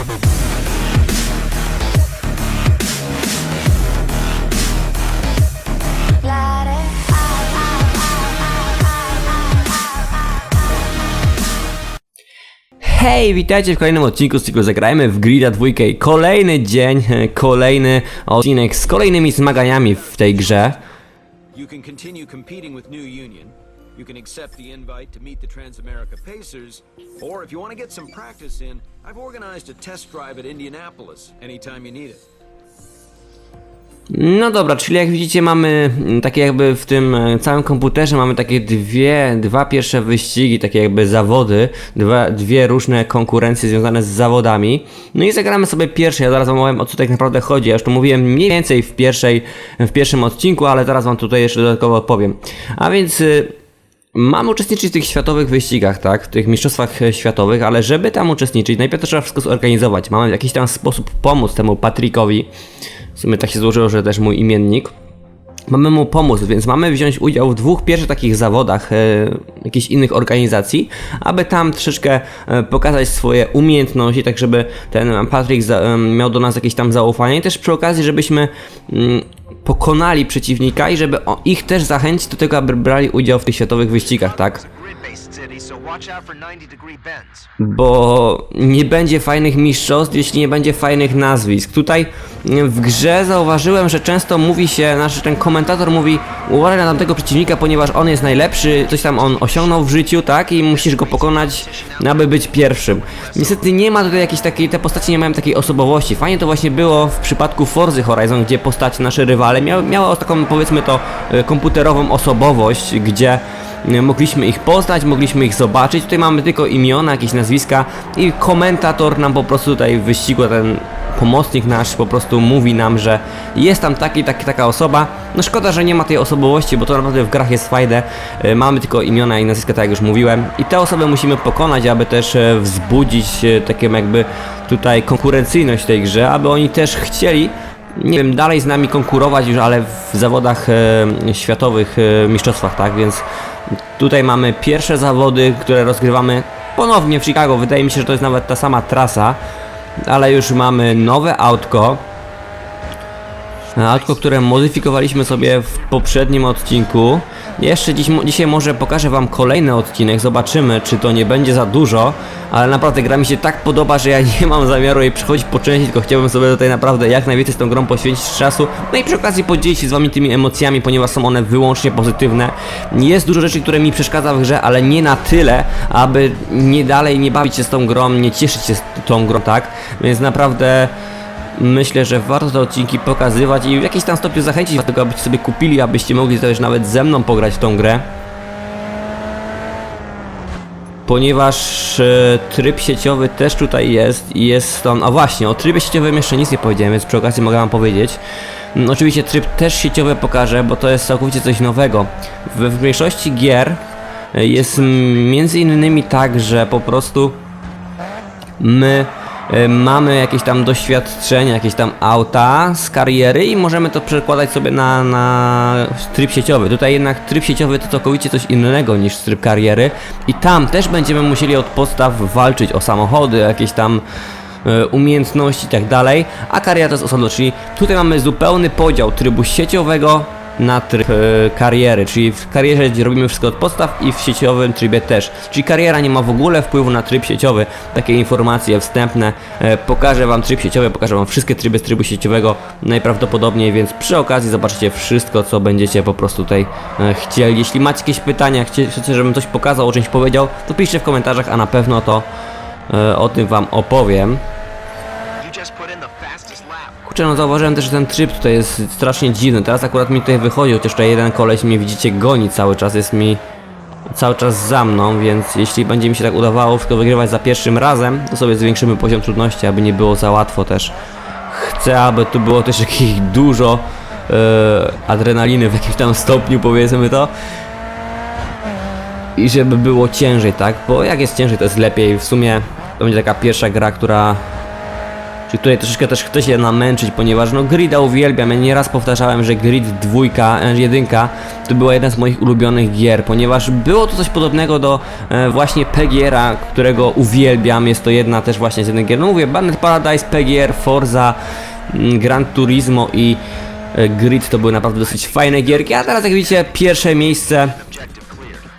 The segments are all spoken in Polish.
Hej, witajcie w kolejnym odcinku z cyklu Zagrajmy w Grida 2. Kolejny dzień, kolejny odcinek z kolejnymi zmaganiami w tej grze. You can continue competing with New Union. You can accept the invite to meet the Transamerica Pacers, or if you want to get some practice in, I've organized a test drive at Indianapolis anytime you need it. No dobra, czyli jak widzicie mamy mm, takie jakby w tym e, całym komputerze mamy takie dwie, dwa pierwsze wyścigi, takie jakby zawody, dwa, dwie różne konkurencje związane z zawodami. No i zagramy sobie pierwsze, ja zaraz wam powiem o co tak naprawdę chodzi. Ja już to mówiłem mniej więcej w, pierwszej, w pierwszym odcinku, ale teraz wam tutaj jeszcze dodatkowo opowiem. A więc... Mam uczestniczyć w tych światowych wyścigach, tak? W tych mistrzostwach e, światowych, ale żeby tam uczestniczyć, najpierw trzeba wszystko zorganizować. Mamy w jakiś tam sposób pomóc temu Patrickowi. W sumie tak się złożyło, że też mój imiennik. Mamy mu pomóc, więc mamy wziąć udział w dwóch pierwszych takich zawodach e, jakichś innych organizacji, aby tam troszeczkę e, pokazać swoje umiejętności, tak żeby ten Patrick za, e, miał do nas jakieś tam zaufanie też przy okazji, żebyśmy mm, pokonali przeciwnika i żeby ich też zachęcić do tego, aby brali udział w tych światowych wyścigach, tak? Grid-based city, so watch out for 90 degree bends. bo nie będzie fajnych mistrzostw, jeśli nie będzie fajnych nazwisk. Tutaj w grze zauważyłem, że często mówi się, nasz ten komentator mówi uważaj na tamtego przeciwnika, ponieważ on jest najlepszy, coś tam on osiągnął w życiu, tak? I musisz go pokonać, aby być pierwszym. Niestety nie ma tutaj jakiejś takiej, te postacie nie mają takiej osobowości. Fajnie to właśnie było w przypadku Forzy Horizon, gdzie postacie, nasze rywale miały, miały taką, powiedzmy to, e, komputerową osobowość, gdzie mogliśmy ich poznać, mogliśmy ich zobaczyć. Tutaj mamy tylko imiona, jakieś nazwiska i komentator nam po prostu tutaj w wyścigu, ten pomocnik nasz po prostu mówi nam, że jest tam taki, taki, taka osoba. No szkoda, że nie ma tej osobowości, bo to naprawdę w grach jest fajne. E, Mamy tylko imiona i nazwiska, tak jak już mówiłem. I te osoby musimy pokonać, aby też e, wzbudzić e, taką jakby tutaj konkurencyjność tej grze, aby oni też chcieli nie wiem, dalej z nami konkurować już, ale w zawodach e, światowych, e, mistrzostwach, tak, więc tutaj mamy pierwsze zawody, które rozgrywamy ponownie w Chicago, wydaje mi się, że to jest nawet ta sama trasa, ale już mamy nowe autko, Autko, które modyfikowaliśmy sobie w poprzednim odcinku. Jeszcze dziś, dzisiaj może pokażę wam kolejny odcinek, zobaczymy czy to nie będzie za dużo, ale naprawdę gra mi się tak podoba, że ja nie mam zamiaru jej przychodzić po części, tylko chciałbym sobie tutaj naprawdę jak najwięcej z tą grą poświęcić czasu, no i przy okazji podzielić się z wami tymi emocjami, ponieważ są one wyłącznie pozytywne. Jest dużo rzeczy, które mi przeszkadza w grze, ale nie na tyle, aby nie dalej nie bawić się z tą grą, nie cieszyć się z tą grą, tak? Więc naprawdę Myślę, że warto te odcinki pokazywać i w jakiś tam stopniu zachęcić do tego, abyście sobie kupili, abyście mogli też nawet ze mną pograć w tą grę. Ponieważ e, tryb sieciowy też tutaj jest i jest on... A właśnie, o trybie sieciowym jeszcze nic nie powiedziałem, więc przy okazji mogę wam powiedzieć. Mm, Oczywiście tryb też sieciowy pokażę, bo to jest całkowicie coś nowego. W, w większości gier e, jest między innymi tak, że po prostu my mamy jakieś tam doświadczenia, jakieś tam auta z kariery i możemy to przekładać sobie na, na tryb sieciowy. Tutaj jednak tryb sieciowy to całkowicie coś innego niż tryb kariery i tam też będziemy musieli od podstaw walczyć o samochody, jakieś tam e, umiejętności i tak dalej, a kariera to jest osobno, czyli tutaj mamy zupełny podział trybu sieciowego na tryb e, kariery, czyli w karierze robimy wszystko od podstaw i w sieciowym trybie też. Czyli kariera nie ma w ogóle wpływu na tryb sieciowy. Takie informacje wstępne. E, pokażę Wam tryb sieciowy, pokażę Wam wszystkie tryby z trybu sieciowego najprawdopodobniej, więc przy okazji zobaczycie wszystko, co będziecie po prostu tutaj e, chcieli. Jeśli macie jakieś pytania, chcecie, żebym coś pokazał, o czymś powiedział, to piszcie w komentarzach, a na pewno to o tym Wam opowiem. You just put in the fastest lap. Kurczę, no zauważyłem też, że ten tryb tutaj jest strasznie dziwny. Teraz akurat mi tutaj wychodzi, chociaż tutaj jeden koleś mnie widzicie goni cały czas, jest mi cały czas za mną, więc jeśli będzie mi się tak udawało wszystko wygrywać za pierwszym razem, to sobie zwiększymy poziom trudności, aby nie było za łatwo też. Chcę, aby tu było też jakieś dużo e, adrenaliny w jakimś tam stopniu, powiedzmy to. I żeby było ciężej, tak? Bo jak jest ciężej, to jest lepiej. W sumie to będzie taka pierwsza gra, która Czyli tutaj troszeczkę też chcę się namęczyć, ponieważ no Grida uwielbiam. Ja nieraz powtarzałem, że Grid dwójka, e, jedynka to była jedna z moich ulubionych gier, ponieważ było to coś podobnego do e, właśnie PGR-a, którego uwielbiam. Jest to jedna też właśnie z jednych gier. No mówię, Banner Paradise, PGR, Forza, mm, Gran Turismo i e, Grid to były naprawdę dosyć fajne gierki, a teraz jak widzicie pierwsze miejsce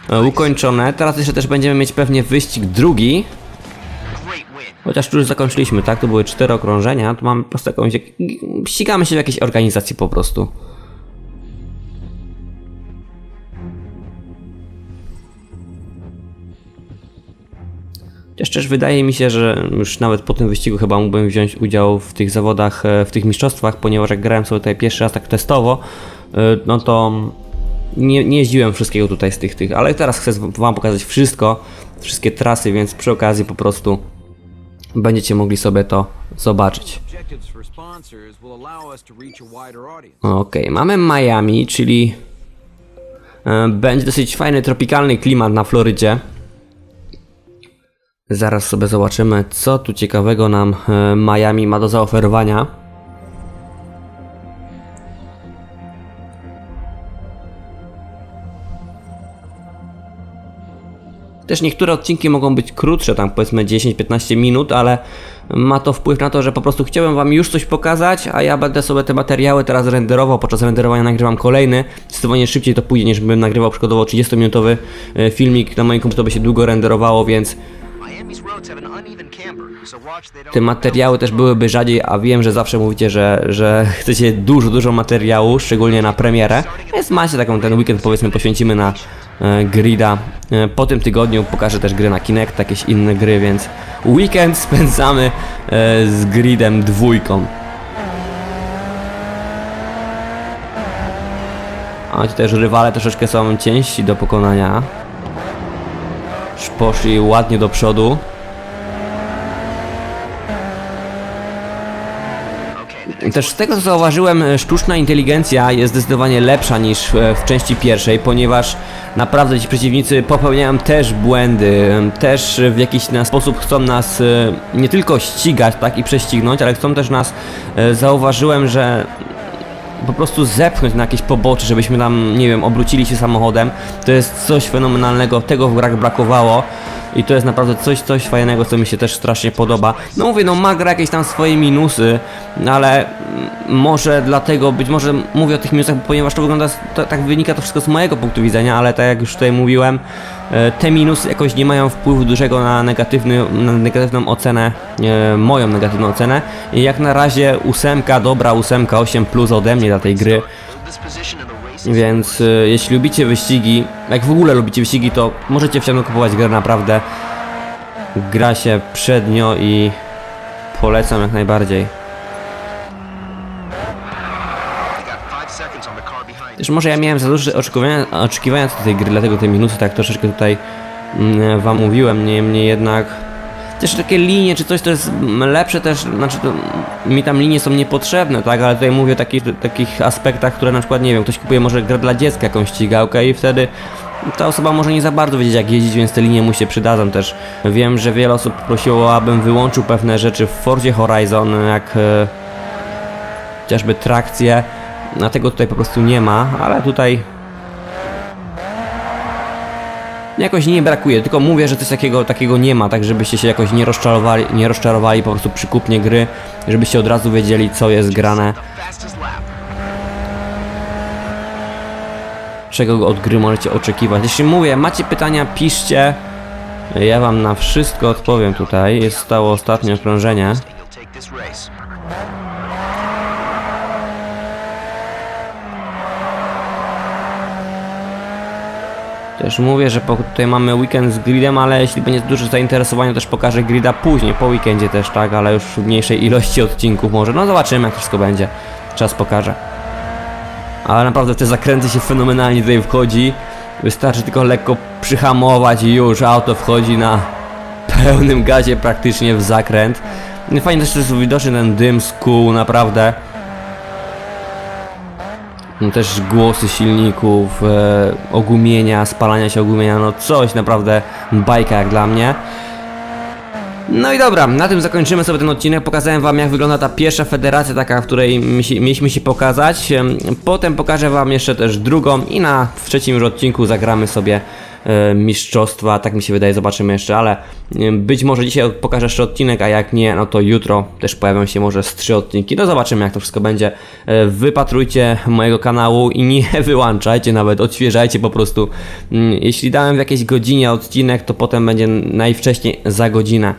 e, ukończone. Teraz jeszcze też będziemy mieć pewnie wyścig drugi. Chociaż tu już zakończyliśmy, tak? To były cztery okrążenia, tu mamy po prostu jakąś... Ścigamy się w jakiejś organizacji po prostu. Chociaż wydaje mi się, że już nawet po tym wyścigu chyba mógłbym wziąć udział w tych zawodach, e, w tych mistrzostwach, ponieważ jak grałem sobie tutaj pierwszy raz tak testowo, e, no to nie, nie jeździłem wszystkiego tutaj z tych, tych, ale teraz chcę wam pokazać wszystko, wszystkie trasy, więc przy okazji po prostu będziecie mogli sobie to zobaczyć. Audience. Okej, mamy Miami, czyli e, będzie dosyć fajny tropikalny klimat na Florydzie. Zaraz sobie zobaczymy, co tu ciekawego nam e, Miami ma do zaoferowania. Też niektóre odcinki mogą być krótsze, tam powiedzmy 10-15 minut, ale ma to wpływ na to, że po prostu chciałem Wam już coś pokazać, a ja będę sobie te materiały teraz renderował. Podczas renderowania nagrywam kolejny. Zdecydowanie szybciej to pójdzie, niż bym nagrywał przykładowo 30-minutowy e, filmik. Na moim komputerze by się długo renderowało, więc te materiały też byłyby rzadziej, a wiem, że zawsze mówicie, że, że chcecie dużo, dużo materiału, szczególnie na premierę. Więc macie taką ten weekend powiedzmy poświęcimy na e, grida. E, po tym tygodniu pokażę też gry na Kinect, jakieś inne gry, więc weekend spędzamy e, z gridem dwójką. A ci też rywale troszeczkę są ciężsi do pokonania. Poszli ładnie do przodu. Też z tego co zauważyłem, e, sztuczna inteligencja jest zdecydowanie lepsza niż e, w części pierwszej, ponieważ naprawdę ci przeciwnicy popełniają też błędy, też w jakiś sposób chcą nas e, nie tylko ścigać, tak i prześcignąć, ale chcą też nas, zauważyłem, że po prostu zepchnąć na jakieś pobocze, żebyśmy tam, nie wiem, obrócili się samochodem. To jest coś fenomenalnego, tego w grach brakowało. I to jest naprawdę coś, coś fajnego, co mi się też strasznie podoba. No mówię, no ma gra jakieś tam swoje minusy, ale może dlatego, być może mówię o tych minusach, ponieważ to wygląda, to, tak wynika to wszystko z mojego punktu widzenia, ale tak jak już tutaj mówiłem, e, te minusy jakoś nie mają wpływu dużego na, negatywny, na negatywną ocenę, e, moją negatywną ocenę. I jak na razie ósemka, dobra ósemka, 8 plus ode mnie dla tej gry. Więc y, jeśli lubicie wyścigi, jak w ogóle lubicie wyścigi, to możecie wciąż kupować grę naprawdę. Gra się przednio i polecam jak najbardziej. Też może ja miałem za duże oczekiwania, oczekiwania do tej gry, dlatego te minusy tak troszeczkę tutaj mm, wam mówiłem, niemniej jednak też takie linie czy coś to jest lepsze też, znaczy to, mi tam linie są niepotrzebne, tak, ale tutaj mówię o takich, takich aspektach, które na przykład, nie wiem, ktoś kupuje może grę dla dziecka, jakąś ścigałkę i wtedy ta osoba może nie za bardzo wiedzieć jak jeździć, więc te linie mu się przydadzą też. Wiem, że wiele osób prosiło, abym wyłączył pewne rzeczy w Fordzie Horizon, jak e, chociażby trakcję, a tego tutaj po prostu nie ma, ale tutaj jakoś nie brakuje, tylko mówię, że coś takiego, takiego nie ma, tak żebyście się jakoś nie rozczarowali, nie rozczarowali po prostu przy kupnie gry, żebyście od razu wiedzieli co jest grane, czego od gry możecie oczekiwać. Jeśli mówię, macie pytania, piszcie, ja wam na wszystko odpowiem tutaj, jest stało ostatnie okrążenie. Też mówię, że po, tutaj mamy weekend z gridem, ale jeśli będzie duże zainteresowanie, też pokażę grida później, po weekendzie też, tak, ale już w mniejszej ilości odcinków może. No zobaczymy, jak wszystko będzie. Czas pokaże. Ale naprawdę te zakręty się fenomenalnie tutaj wchodzi. Wystarczy tylko lekko przyhamować i już auto wchodzi na pełnym gazie praktycznie w zakręt. No Fajnie też jest widoczny ten dym z kół, naprawdę. No też głosy silników, e, ogumienia, spalania się ogumienia, no coś naprawdę bajka jak dla mnie. No i dobra, na tym zakończymy sobie ten odcinek. Pokazałem wam jak wygląda ta pierwsza federacja, taka, w której mieliśmy się pokazać. Em, Potem pokażę wam jeszcze też drugą i na trzecim już odcinku zagramy sobie mistrzostwa, tak mi się wydaje, zobaczymy jeszcze, ale em, być może dzisiaj pokażę jeszcze odcinek, a jak nie, no to jutro też pojawią się może z trzy odcinki. No zobaczymy jak to wszystko będzie. E, Wypatrujcie mojego kanału i nie wyłączajcie nawet, odświeżajcie po prostu. Mm, Jeśli dałem w jakiejś godzinie odcinek, to potem będzie najwcześniej za godzinę.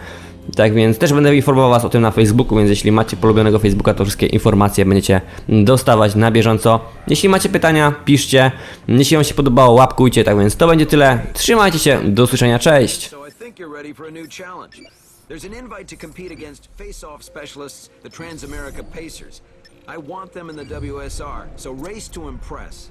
Tak więc też będę informował Was o tym na Facebooku, więc jeśli macie polubionego Facebooka, to wszystkie informacje będziecie dostawać na bieżąco. Jeśli macie pytania, piszcie. Jeśli Wam się podobało, łapkujcie. Tak więc to będzie tyle. Trzymajcie się, do usłyszenia, cześć! There's an invite to compete against face-off specialists, the Transamerica Pacers. I want them in the WSR, so race to impress.